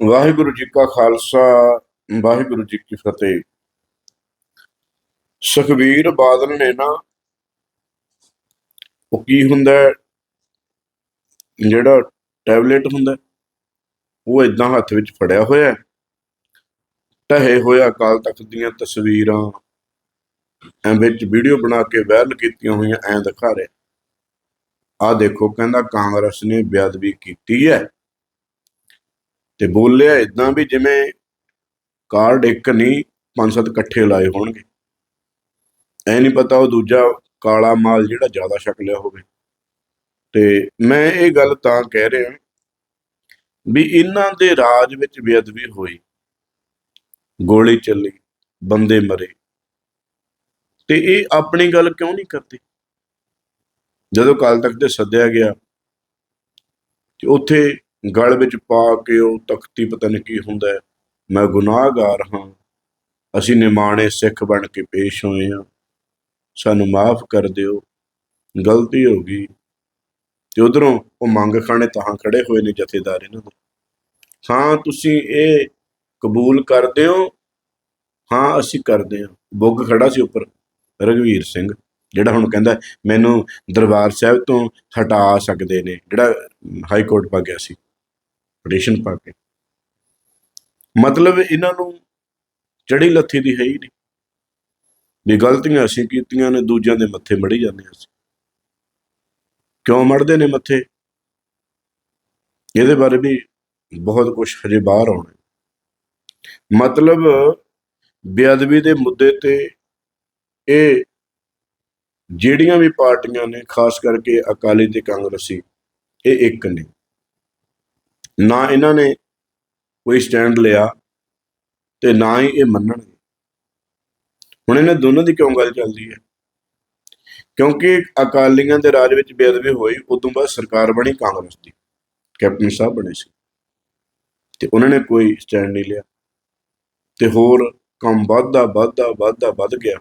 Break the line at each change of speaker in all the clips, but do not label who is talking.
ਵਾਹਿਗੁਰੂ ਜੀ ਕਾ ਖਾਲਸਾ, ਵਾਹਿਗੁਰੂ ਜੀ ਕੀ ਫਤਿਹ। ਸੁਖਬੀਰ ਬਾਦਲ ਨੇ ਨਾ, ਉਹ ਕੀ ਹੁੰਦਾ ਜਿਹੜਾ ਟੈਬਲੇਟ ਹੁੰਦਾ ਉਹ ਇਦਾਂ ਹੱਥ ਵਿੱਚ ਫੜਿਆ ਹੋਇਆ ਹੈ। ਢਹੇ ਹੋਇਆ ਅਕਾਲ ਤਖਤ ਦੀਆਂ ਤਸਵੀਰਾਂ, ਐ ਵਿੱਚ ਵੀਡੀਓ ਬਣਾ ਕੇ ਵਾਇਰਲ ਕੀਤੀਆਂ ਹੋਈਆਂ, ਐਂ ਦਿਖਾ ਰਿਹਾ। ਆ ਦੇਖੋ, ਕਹਿੰਦਾ ਕਾਂਗਰਸ ਨੇ ਬੇਅਦਬੀ ਕੀਤੀ ਹੈ। ਤੇ ਬੋਲਿਆ ਇਦਾਂ ਵੀ ਜਿਵੇਂ ਕਾਰਡ ਇੱਕ ਨਹੀਂ, ਪੰਜ ਸੱਤ ਇਕੱਠੇ ਲਾਏ ਹੋਣਗੇ। ਐ ਨਹੀਂ ਪਤਾ ਉਹ ਦੂਜਾ ਕਾਲਾ ਮਾਲ ਜਿਹੜਾ ਜ਼ਿਆਦਾ ਛਕ ਲਿਆ ਹੋਵੇ। ਤੇ ਮੈਂ ਇਹ ਗੱਲ ਤਾਂ ਕਹਿ ਰਿਹਾ ਵੀ ਇਹਨਾਂ ਦੇ ਰਾਜ ਵਿੱਚ ਬੇਅਦਬੀ ਹੋਈ। ਗੋਲੀ ਚੱਲੀ, ਬੰਦੇ ਮਰੇ। ਤੇ ਇਹ ਆਪਣੀ ਗੱਲ ਕਿਉਂ ਨਹੀਂ ਕਰਦੇ? ਜਦੋਂ ਕਾਲ ਤੱਕ ਤੇ ਸੱਦਿਆ ਗਿਆ, ਤੇ ਉੱਥੇ ਗਲ ਵਿੱਚ ਪਾ ਕੇ ਉਹ ਤਖਤੀ ਪਤਾ ਨਹੀਂ ਕੀ ਹੁੰਦਾ ਹੈ, ਮੈਂ ਗੁਨਾਹਗਾਰ ਹਾਂ। ਅਸੀਂ ਨਿਮਾਣੇ ਸਿੱਖ ਬਣ ਕੇ ਪੇਸ਼ ਹੋਏ ਹਾਂ। ਸਾਨੂੰ ਮਾਫ ਕਰ ਦਿਓ। ਗਲਤੀ ਹੋ ਗਈ। ਤੇ ਉਧਰੋਂ ਉਹ ਮੰਗ ਖਾਣੇ ਤਾਂ ਖੜੇ ਹੋਏ ਨੇ ਜਥੇਦਾਰ ਇਹਨਾਂ ਦੇ। ਹਾਂ ਤੁਸੀਂ ਇਹ ਕਬੂਲ ਕਰਦੇ ਹੋ? ਹਾਂ ਅਸੀਂ ਕਰਦੇ ਹਾਂ। ਬੁੱਗ ਖੜਾ ਸੀ ਉੱਪਰ ਰਘਵੀਰ ਸਿੰਘ ਜਿਹੜਾ ਹੁਣ ਕਹਿੰਦਾ ਮੈਨੂੰ ਦਰਬਾਰ ਸਾਹਿਬ ਤੋਂ ਹਟਾ ਸਕਦੇ ਨੇ। ਜਿਹੜਾ ਹਾਈ ਕੋਰਟ ਪਾ ਗਿਆ ਸੀ। ਪਟੀਸ਼ਨ ਪਾ ਕੇ। ਮਤਲਬ ਇਹਨਾਂ ਨੂੰ ਚੜੀ ਲੱਥੀ ਦੀ ਹੈ ਹੀ ਨਹੀਂ। ਵੀ ਗਲਤੀਆਂ ਅਸੀਂ ਕੀਤੀਆਂ ਨੇ, ਦੂਜਿਆਂ ਦੇ ਮੱਥੇ ਮੜੀ ਜਾਂਦੇ ਅਸੀਂ ਕਿਉਂ ਮੜਦੇ ਨੇ ਮੱਥੇ? ਇਹਦੇ ਬਾਰੇ ਵੀ ਬਹੁਤ ਕੁਝ ਹਜੇ ਬਾਹਰ ਆਉਣਾ ਮਤਲਬ ਬੇਅਦਬੀ ਦੇ ਮੁੱਦੇ ਤੇ ਇਹ ਜਿਹੜੀਆਂ ਵੀ ਪਾਰਟੀਆਂ ਨੇ, ਖਾਸ ਕਰਕੇ ਅਕਾਲੀ ਤੇ ਕਾਂਗਰਸੀ, ਇਹ ਇੱਕ ਨੇ। ਨਾ ਇਹਨਾਂ ਨੇ ਕੋਈ ਸਟੈਂਡ ਲਿਆ ਤੇ ਨਾ ਹੀ ਇਹ ਮੰਨਣਗੇ। ਹੁਣ ਇਹਨਾਂ ਦੋਨਾਂ ਦੀ ਕਿਉਂ ਗੱਲ ਚੱਲਦੀ ਹੈ? ਕਿਉਂਕਿ ਅਕਾਲੀਆਂ ਦੇ ਰਾਜ ਵਿੱਚ ਬੇਅਦਬੀ ਹੋਈ, ਉਦੋਂ ਬਾਅਦ ਸਰਕਾਰ ਬਣੀ ਕਾਂਗਰਸ ਦੀ, ਕੈਪਟਨ ਸਾਹਿਬ ਬਣੇ ਸੀ। ਤੇ ਉਹਨਾਂ ਨੇ ਕੋਈ ਸਟੈਂਡ ਨਹੀਂ ਲਿਆ। ਤੇ ਹੋਰ ਕੰਮ ਵੱਧਦਾ ਵੱਧਦਾ ਵੱਧਦਾ, ਵੱਧ ਗਿਆ।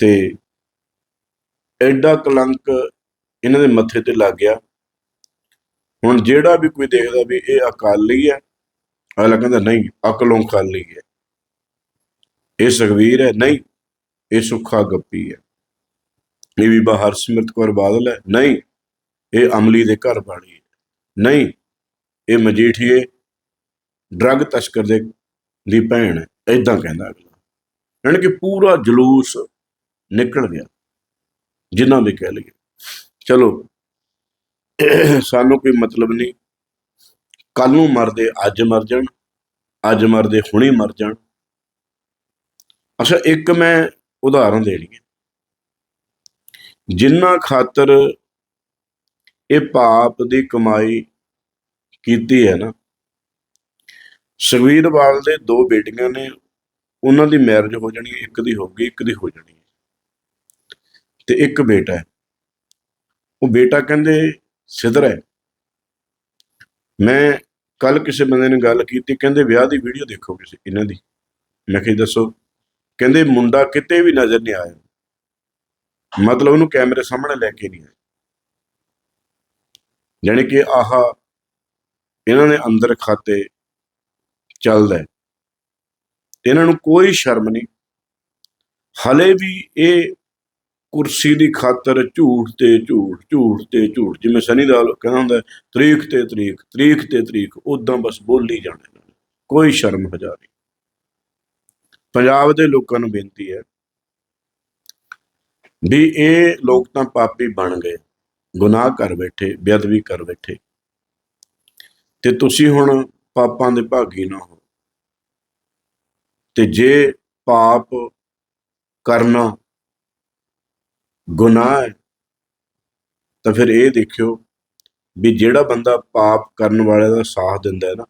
ਤੇ ਐਡਾ ਕਲੰਕ ਇਹਨਾਂ ਦੇ ਮੱਥੇ ਤੇ ਲੱਗ ਗਿਆ। ਹੁਣ ਜਿਹੜਾ ਵੀ ਕੋਈ ਦੇਖਦਾ ਵੀ ਇਹ ਅਕਾਲੀ ਹੈ, ਅਗਲਾ ਕਹਿੰਦਾ ਨਹੀਂ, ਅਕਲੋਂ ਖਾਲੀ ਹੈ। ਇਹ ਸੁਖਵੀਰ ਹੈ, ਨਹੀਂ, ਇਹ ਸੁੱਖਾ ਗੱਪੀ ਹੈ। ਇਹ ਵੀ ਬਾਹਰ ਸਿਮਰਤ ਕੌਰ ਬਾਦਲ ਹੈ, ਨਹੀਂ, ਇਹ ਅਮਲੀ ਦੇ ਘਰ ਵਾਲੀ ਹੈ। ਨਹੀਂ, ਇਹ ਮਜੀਠੀਏ ਡਰੱਗ ਤਸਕਰ ਦੇ, ਦੀ ਭੈਣ ਹੈ ਐਦਾਂ ਕਹਿੰਦਾ ਅਗਲਾ। ਯਾਨੀ ਕਿ ਪੂਰਾ ਜਲੂਸ ਨਿਕਲ ਗਿਆ, ਜਿੰਨਾ ਵੀ ਕਹਿ ਲਈਏ। ਚਲੋ ਸਾਨੂੰ ਕੋਈ ਮਤਲਬ ਨਹੀਂ। ਕੱਲ ਨੂੰ ਮਰਦੇ, ਅੱਜ ਮਰ ਜਾਣ, ਅੱਜ ਮਰਦੇ, ਹੁਣੇ ਮਰ ਜਾਣ। ਅੱਛਾ, ਇੱਕ ਮੈਂ ਉਦਾਹਰਨ ਦੇਣੀ ਹੈ। ਜਿੰਨਾ ਖਾਤਰ ਇਹ ਪਾਪ ਦੀ ਕਮਾਈ ਕੀਤੀ ਹੈ ਨਾ ਸੁਖਬੀਰ ਬਾਲ ਦੇ ਦੋ ਬੇਟੀਆਂ ਨੇ, ਉਹਨਾਂ ਦੀ ਮੈਰਿਜ ਹੋ ਜਾਣੀ ਇੱਕ ਦੀ ਹੋ ਗਈ, ਇੱਕ ਦੀ ਹੋ ਜਾਣੀ ਤੇ ਇੱਕ ਬੇਟਾ ਹੈ। ਉਹ ਬੇਟਾ ਕਹਿੰਦੇ ਸਿਧਰ ਹੈ। ਮੈਂ ਕੱਲ ਕਿਸੇ ਬੰਦੇ ਨੇ ਗੱਲ ਕੀਤੀ, ਕਹਿੰਦੇ ਵਿਆਹ ਦੀ ਵੀਡੀਓ ਦੇਖੋ ਕਿਸੇ ਇਹਨਾਂ ਦੀ। ਮੈਂ ਕਿਹਾ ਦੱਸੋ, ਕਹਿੰਦੇ ਮੁੰਡਾ ਕਿਤੇ ਵੀ ਨਜ਼ਰ ਨਹੀਂ ਆਇਆ। ਮਤਲਬ ਉਹਨੂੰ ਕੈਮਰੇ ਸਾਹਮਣੇ ਲੈ ਕੇ ਨਹੀਂ ਆਇਆ। ਜਾਣੀ ਕਿ ਆਹਾ ਇਹਨਾਂ ਨੇ ਅੰਦਰ ਖਾਤੇ ਚੱਲਦਾ ਇਹਨਾਂ ਨੂੰ ਕੋਈ ਸ਼ਰਮ ਨਹੀਂ। ਹਲੇ ਵੀ ਇਹ ਕੁਰਸੀ ਦੀ ਖਾਤਰ ਝੂਠ ਤੇ ਝੂਠ ਝੂਠ ਤੇ ਝੂਠ। ਜਿਵੇਂ ਸਨੀ ਦਾਲ ਕਹਿੰਦਾ ਹੁੰਦਾ ਤਰੀਕ ਤੇ ਤਰੀਕ ਤਰੀਕ ਤੇ ਤਰੀਕ ਉਦਾਂ ਬਸ ਬੋਲੀ ਜਾਣਾ ਇਹਨਾਂ ਨੇ। ਕੋਈ ਸ਼ਰਮ ਹਜਾ ਨਹੀਂ। ਪੰਜਾਬ ਦੇ ਲੋਕਾਂ ਨੂੰ ਬੇਨਤੀ ਹੈ ਵੀ ਇਹ ਲੋਕ ਤਾਂ ਪਾਪੀ ਬਣ ਗਏ, ਗੁਨਾਹ ਕਰ ਬੈਠੇ, ਬੇਅਦਬੀ ਕਰ ਬੈਠੇ। ਤੇ ਤੁਸੀਂ ਹੁਣ ਪਾਪਾਂ ਦੇ ਭਾਗੀ ਨਾ ਹੋ। ਤੇ ਜੇ ਪਾਪ ਕਰਨਾ ਗੁਨਾਹ ਹੈ, ਤਾਂ ਫਿਰ ਇਹ ਦੇਖਿਓ ਵੀ ਜਿਹੜਾ ਬੰਦਾ ਪਾਪ ਕਰਨ ਵਾਲੇ ਦਾ ਸਾਥ ਦਿੰਦਾ ਹੈ ਨਾ,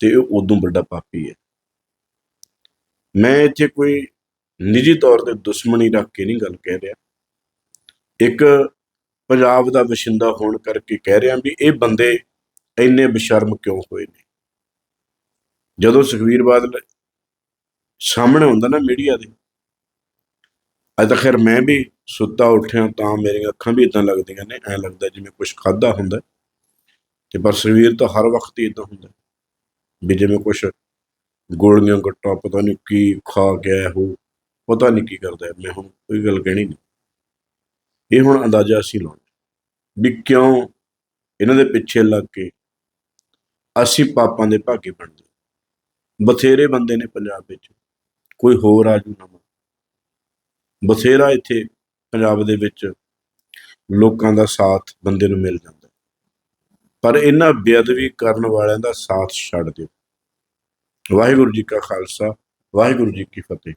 ਤੇ ਉਹ ਉਦੋਂ ਵੱਡਾ ਪਾਪੀ ਹੈ। ਮੈਂ ਇੱਥੇ ਕੋਈ ਨਿੱਜੀ ਤੌਰ ਤੇ ਦੁਸ਼ਮਣੀ ਰੱਖ ਕੇ ਨਹੀਂ ਗੱਲ ਕਹਿ ਰਿਹਾ। ਇੱਕ ਪੰਜਾਬ ਦਾ ਵਸਿੰਦਾ ਹੋਣ ਕਰਕੇ ਕਹਿ ਰਿਹਾ ਵੀ ਇਹ ਬੰਦੇ ਇੰਨੇ ਬਸ਼ਰਮ ਕਿਉਂ ਹੋਏ ਨੇ? ਜਦੋਂ ਸੁਖਵੀਰ ਬਾਦਲ ਸਾਹਮਣੇ ਹੁੰਦਾ ਨਾ ਮੀਡੀਆ ਦੇ ਅੱਜ ਤਾਂ ਖੈਰ ਮੈਂ ਵੀ ਸੁੱਤਾ ਉੱਠਿਆ ਤਾਂ ਮੇਰੀਆਂ ਅੱਖਾਂ ਵੀ ਇਦਾਂ ਲੱਗਦੀਆਂ ਨੇ, ਐ ਲੱਗਦਾ ਜਿਵੇਂ ਕੁਝ ਖਾਦਾ ਹੁੰਦਾ ਤੇ ਪਰ ਸਰੀਰ ਤਾਂ ਹਰ ਵਕਤ ਹੀ ਇਦਾਂ ਹੁੰਦਾ ਵੀ ਜਿਵੇਂ ਕੁਛ ਗੋਲੀਆਂ ਗੱਟਾ ਪਤਾ ਨਹੀਂ ਕੀ ਖਾ ਗਿਆ ਉਹ, ਪਤਾ ਨਹੀਂ ਕੀ ਕਰਦਾ ਮੈਂ ਹੁਣ ਕੋਈ ਗੱਲ ਕਹਿਣੀ ਨਹੀਂ। ਇਹ ਹੁਣ ਅੰਦਾਜ਼ਾ ਅਸੀਂ ਲਾਉਣਾ ਵੀ ਕਿਉਂ ਇਹਨਾਂ ਦੇ ਪਿੱਛੇ ਲੱਗ ਕੇ ਅਸੀਂ ਪਾਪਾਂ ਦੇ ਭਾਗੇ ਬਣਦੇ ਬਥੇਰੇ ਬੰਦੇ ਨੇ ਪੰਜਾਬ ਵਿੱਚ ਕੋਈ ਹੋਰ ਆਜੂ ਨਵਾਂ ਬਥੇਰਾ ਇੱਥੇ ਪੰਜਾਬ ਦੇ ਵਿੱਚ ਲੋਕਾਂ ਦਾ ਸਾਥ ਬੰਦੇ ਨੂੰ ਮਿਲ ਜਾਂਦਾ। ਪਰ ਇਹਨਾਂ ਬੇਅਦਬੀ ਕਰਨ ਵਾਲਿਆਂ ਦਾ ਸਾਥ ਛੱਡ ਦਿਓ। ਵਾਹਿਗੁਰੂ ਜੀ ਕਾ ਖਾਲਸਾ, ਵਾਹਿਗੁਰੂ ਜੀ ਕੀ ਫਤਿਹ।